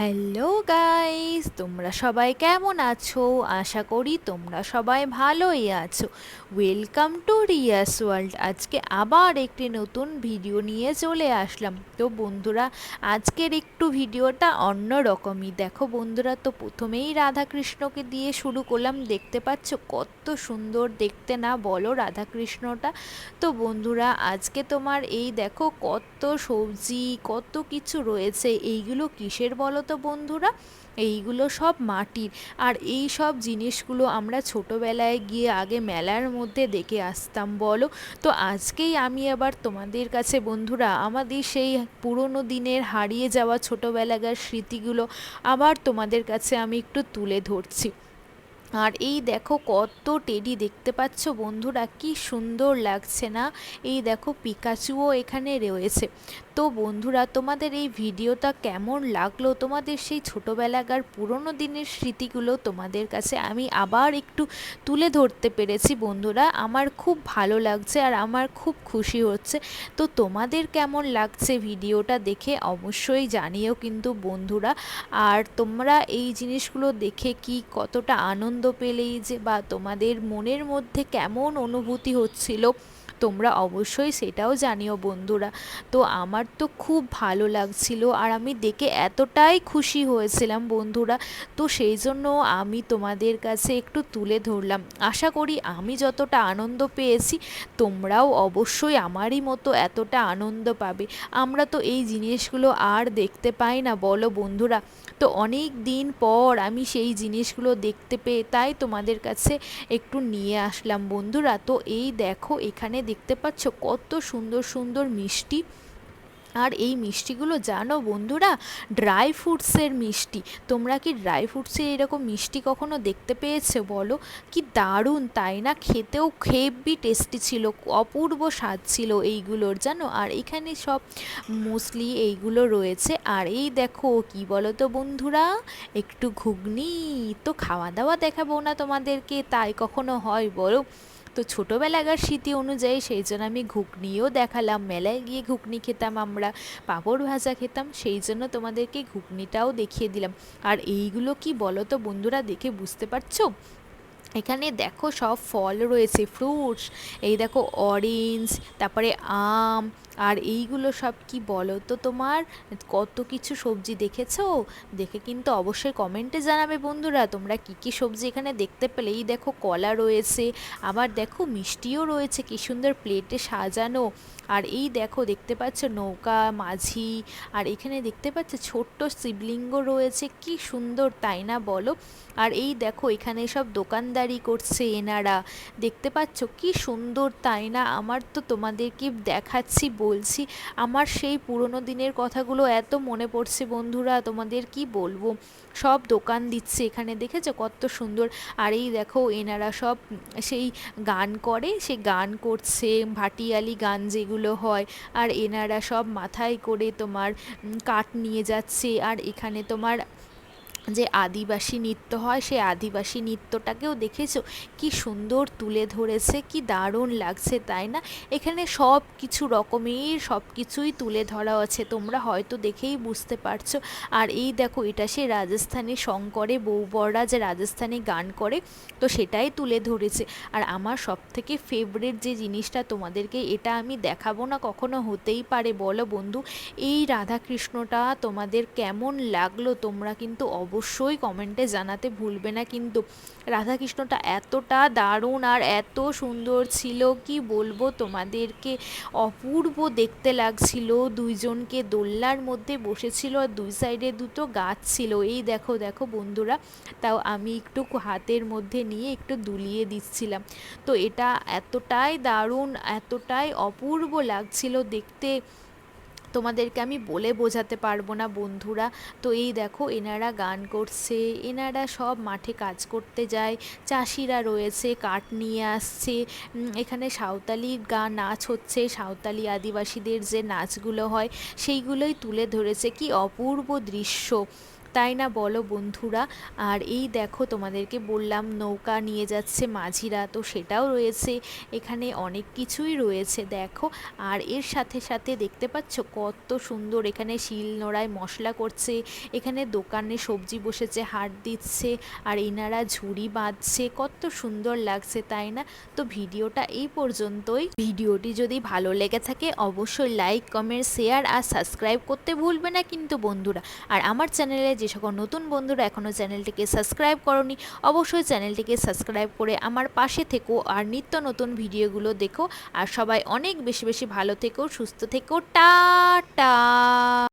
Hello guys, তোমরা সবাই কেমন আছো? আশা করি তোমরা সবাই ভালোই আছো। Welcome to Riyas world. আজকে আবার একটি নতুন ভিডিও নিয়ে চলে আসলাম। তো বন্ধুরা, আজকের একটু ভিডিওটা অন্য রকমই। দেখো বন্ধুরা, তো প্রথমেই রাধাকৃষ্ণকে দিয়ে শুরু করলাম। দেখতে পাচ্ছ কত সুন্দর দেখতে না বলো রাধাকৃষ্ণটা। তো বন্ধুরা, আজকে তোমার এই দেখো কত সবজি, কত কিছু রয়েছে। এইগুলো কিসের বলো তো বন্ধুরা, এইগুলো সব মাটির। আর এই সব জিনিসগুলো আমরা ছোটোবেলায় গিয়ে আগে মেলার মধ্যে দেখে আসতাম, বলো? তো আজকেই আমি আবার তোমাদের কাছে বন্ধুরা, আমাদের সেই পুরনো দিনের হারিয়ে যাওয়া ছোটোবেলাকার স্মৃতিগুলো আবার তোমাদের কাছে আমি একটু তুলে ধরছি। আর এই দেখো কত টেডি দেখতে পাচ্ছ বন্ধুরা, কি সুন্দর লাগছে না? এই দেখো পিকাচুও এখানে রয়েছে। তো বন্ধুরা, তোমাদের এই ভিডিওটা কেমন লাগল? তোমাদের সেই ছোটোবেলাকার পুরনো দিনের স্মৃতিগুলো তোমাদের কাছে আমি আবার একটু তুলে ধরতে পেরেছি বন্ধুরা। আমার খুব ভালো লাগছে আর আমার খুব খুশি হচ্ছে। তো তোমাদের কেমন লাগছে ভিডিওটা দেখে অবশ্যই জানিও কিন্তু বন্ধুরা। আর তোমরা এই জিনিসগুলো দেখে কি কতটা আনন্দ পেলেই যে বা তোমাদের মনের মধ্যে কেমন অনুভূতি হচ্ছিল তোমরা অবশ্যই সেটাও জানিও বন্ধুরা। তো আমার তো খুব ভালো লাগছিল আর আমি দেখে এতটাই খুশি হয়েছিলাম বন্ধুরা। তো সেই জন্য আমি তোমাদের কাছে একটু তুলে ধরলাম। আশা করি আমি যতটা আনন্দ পেয়েছি, তোমরাও অবশ্যই আমারই মতো এতটা আনন্দ পাবে। আমরা তো এই জিনিসগুলো আর দেখতে পাই না, বলো বন্ধুরা। তো অনেক দিন পর আমি সেই জিনিসগুলো দেখতে পেয়ে তাই তোমাদের কাছে একটু নিয়ে আসলাম বন্ধুরা। তো এই দেখো এখানে দেখতে পাচ্ছ কত সুন্দর সুন্দর মিষ্টি। আর এই মিষ্টিগুলো জানো বন্ধুরা ড্রাই ফ্রুটসের মিষ্টি। তোমরা কি ড্রাই ফ্রুটসের এরকম মিষ্টি কখনো দেখতে পেয়েছ বলো? কি দারুণ, তাই না? খেতেও খেবি টেস্টি ছিল, অপূর্ব স্বাদ ছিল এইগুলোর, জানো? আর এখানে সব মুসলি এইগুলো রয়েছে। আর এই দেখো, কি বলো তো বন্ধুরা, একটু ঘুগনি। তো খাওয়া দাওয়া দেখাবো না তোমাদেরকে, তাই কখনো হয় বলো? তো ছোটোবেলাকার স্মৃতি অনুযায়ী সেই জন্য আমি ঘুগনিও দেখালাম, মেলায় গিয়ে ঘুগনি খেতাম আমরা, পাঁপড় ভাজা খেতাম, সেই জন্য তোমাদেরকে ঘুগনিটাও দেখিয়ে দিলাম। আর এইগুলো কি বলো তো বন্ধুরা দেখে বুঝতে পারছ? এখানে দেখো সব ফল রয়েছে ফ্রুটস এই দেখো অরেঞ্জ তারপরে আম আর এইগুলো সব কি বলো? তো তোমার কত কিছু সবজি দেখেছ? দেখে কিন্তু অবশ্যই কমেন্টে জানাবে বন্ধুরা, তোমরা কি কি সবজি এখানে দেখতে পেলে? এই দেখো কলা রয়েছে, আবার দেখো মিষ্টিও রয়েছে, কি সুন্দর প্লেটে সাজানো। আর এই দেখো দেখতে পাচ্ছ নৌকা, মাঝি, আর এখানে দেখতে পাচ্ছ ছোট্ট শিবলিঙ্গ রয়েছে, কি সুন্দর, তাই না বলো? আর এই দেখো এখানে সব দোকানদারি করছে এনারা, দেখতে পাচ্ছ কি সুন্দর, তাই না? আমার তো তোমাদেরকে দেখাচ্ছি বলছি, আমার সেই পুরনো দিনের কথাগুলো এত মনে পড়ছে বন্ধুরা, তোমাদের কি বলব? সব দোকান দিচ্ছে এখানে, দেখেছ? কত সুন্দর। আর এই দেখো, এনারা সব সেই গান করে, সে গান করছে, ভাটিয়ালি গান যেগুলো হয়, আর এনারা সব মাথায় করে তোমার কাঠ নিয়ে যাচ্ছে, আর এখানে তোমার যে আদিবাসী নৃত্য হয়, সেই আদিবাসী নৃত্যটাকেও দেখেছ? কি সুন্দর তুলে ধরেছে, কি দারুণ লাগছে, তাই না? এখানে সব কিছু রকমের সব কিছুই তুলে ধরা আছে, তোমরা হয়তো দেখেই বুঝতে পারছ। আর এই দেখো, এটা সে রাজস্থানী সং করে বউবররা যে রাজস্থানী গান করে, তো সেটাই তুলে ধরেছে। আর আমার সব থেকে ফেভারিট যে জিনিসটা তোমাদেরকে, এটা আমি দেখাবো না, কখনো হতেই পারে, বলো বন্ধু। এই রাধাকৃষ্ণটা তোমাদের কেমন লাগল, তোমরা কিন্তু অবশ্যই কমেন্টে জানাতে ভুলবে না, কিন্তু রাধাকৃষ্ণটা এতটা দারুণ আর এত সুন্দর ছিল, কি বলব তোমাদেরকে? অপূর্ব দেখতে লাগছিল, দুইজনকে দোল্লার মধ্যে বসেছিল আর দুই সাইডে দুটো গাছ ছিল। এই দেখো দেখো বন্ধুরা, তাও আমি একটু হাতের মধ্যে নিয়ে একটু দুলিয়ে দিচ্ছিলাম। তো এটা এতটাই দারুণ, এতটাই অপূর্ব লাগছিল দেখতে। তোমাদেরকে আমি বলে বোঝাতে পারব না, বন্ধুরা। তো এই দেখো, এনারা গান করছে, এনারা সব মাঠে কাজ করতে যায়, চাষিরা রয়েছে, কাঠ নিয়ে আসছে। এখানে সাঁওতালি গান নাচ হচ্ছে, সাঁওতালি আদিবাসীদের যে নাচগুলো হয়, সেইগুলোই তুলে ধরেছে। কি অপূর্ব দৃশ্য। তাই না বলো বন্ধুরা? আর এই দেখো তোমাদেরকে বললাম, নৌকা নিয়ে যাচ্ছে মাঝিরা, তো সেটাও রয়েছে। এখানে অনেক কিছুই রয়েছে, দেখো। আর এর সাথে সাথে দেখতে পাচ্ছ কত সুন্দর এখানে শিল নোড়ায় মশলা করছে। এখানে দোকানে সবজি বসেছে, হাট দিচ্ছে, আর এনারা ঝুড়ি বাঁধছে। কত সুন্দর লাগছে, তাই না? তো ভিডিওটা এই পর্যন্তই। ভিডিওটি যদি ভালো লেগে থাকে, অবশ্যই লাইক, কমেন্ট, শেয়ার আর সাবস্ক্রাইব করতে ভুলবে না কিন্তু বন্ধুরা। আর আমার চ্যানেলে যে সকল নতুন বন্ধুরা এখনও চ্যানেলটিকে সাবস্ক্রাইব করনি, অবশ্যই চ্যানেলটিকে সাবস্ক্রাইব করে আমার পাশে থেকো আর নিত্য নতুন ভিডিওগুলো দেখো। আর সবাই অনেক বেশি বেশি ভালো থেকো, সুস্থ থেকো, টাটা!